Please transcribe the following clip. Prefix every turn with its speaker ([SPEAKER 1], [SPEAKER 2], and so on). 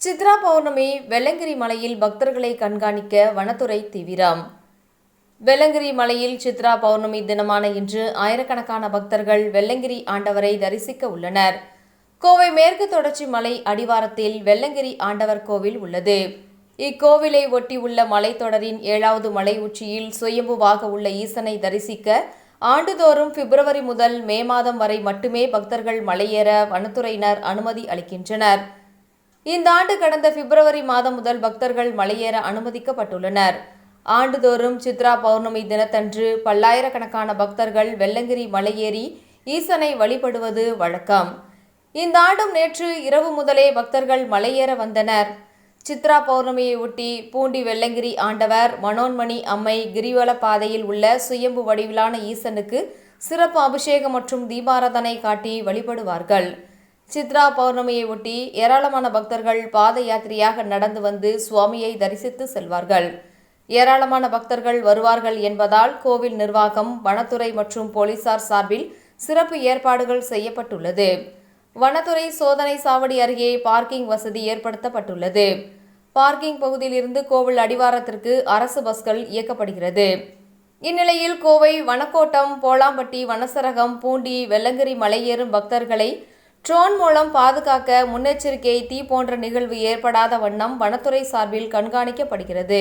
[SPEAKER 1] சித்ரா பௌர்ணமி வெள்ளங்கிரி மலையில் பக்தர்களை கண்காணிக்க வனத்துறை தீவிரம். வெள்ளங்கிரி மலையில் சித்ரா பௌர்ணமி தினமான இன்று ஆயிரக்கணக்கான பக்தர்கள் வெள்ளங்கிரி ஆண்டவரை தரிசிக்க உள்ளனர். கோவை மேற்கு தொடர்ச்சி மலை அடிவாரத்தில் வெள்ளங்கிரி ஆண்டவர் கோவில் உள்ளது. இக்கோவிலை ஒட்டியுள்ள மலைத்தொடரின் ஏழாவது மலை உச்சியில் சுயம்புவாக உள்ள ஈசனை தரிசிக்க ஆண்டுதோறும் பிப்ரவரி முதல் மே மாதம் வரை மட்டுமே பக்தர்கள் மலையேற வனத்துறையினர் அனுமதி அளிக்கின்றனர். இந்த ஆண்டு கடந்த பிப்ரவரி மாதம் முதல் பக்தர்கள் மலையேற அனுமதிக்கப்பட்டுள்ளனர். ஆண்டுதோறும் சித்ரா பௌர்ணமி தினத்தன்று பல்லாயிரக்கணக்கான பக்தர்கள் வெள்ளங்கிரி மலையேறி ஈசனை வழிபடுவது வழக்கம். இந்த ஆண்டும் நேற்று இரவு முதலே பக்தர்கள் மலையேற வந்தனர். சித்ரா பௌர்ணமியை ஒட்டி பூண்டி வெள்ளங்கிரி ஆண்டவர் மனோன்மணி அம்மை கிரிவல பாதையில் உள்ள சுயம்பு வடிவிலான ஈசனுக்கு சிறப்பு அபிஷேகம் மற்றும் தீபாராதனை காட்டி வழிபடுவார்கள். சித்ரா பௌர்ணமியை ஒட்டி ஏராளமான பக்தர்கள் பாத யாத்திரையாக நடந்து வந்து சுவாமியை தரிசித்து செல்வார்கள். ஏராளமான பக்தர்கள் வருவார்கள் என்பதால் கோவில் நிர்வாகம் வனத்துறை மற்றும் போலீசார் சார்பில் சிறப்பு ஏற்பாடுகள் செய்யப்பட்டுள்ளது. வனத்துறை சோதனை சாவடி அருகே பார்க்கிங் வசதி ஏற்படுத்தப்பட்டுள்ளது. பார்க்கிங் பகுதியிலிருந்து கோவில் அடிவாரத்திற்கு அரசு பஸ்கள் இயக்கப்படுகிறது. இந்நிலையில் கோவை வனக்கோட்டம் போலாம்பட்டி வனசரகம் பூண்டி வெள்ளங்கிரி மலையேறும் பக்தர்களை ட்ரோன் மூலம் பாதுகாக்க முன்னெச்சரிக்கை தீ போன்ற நிகழ்வு ஏற்படாத வண்ணம் வனத்துறை சார்பில் கண்காணிக்கப்படுகிறது.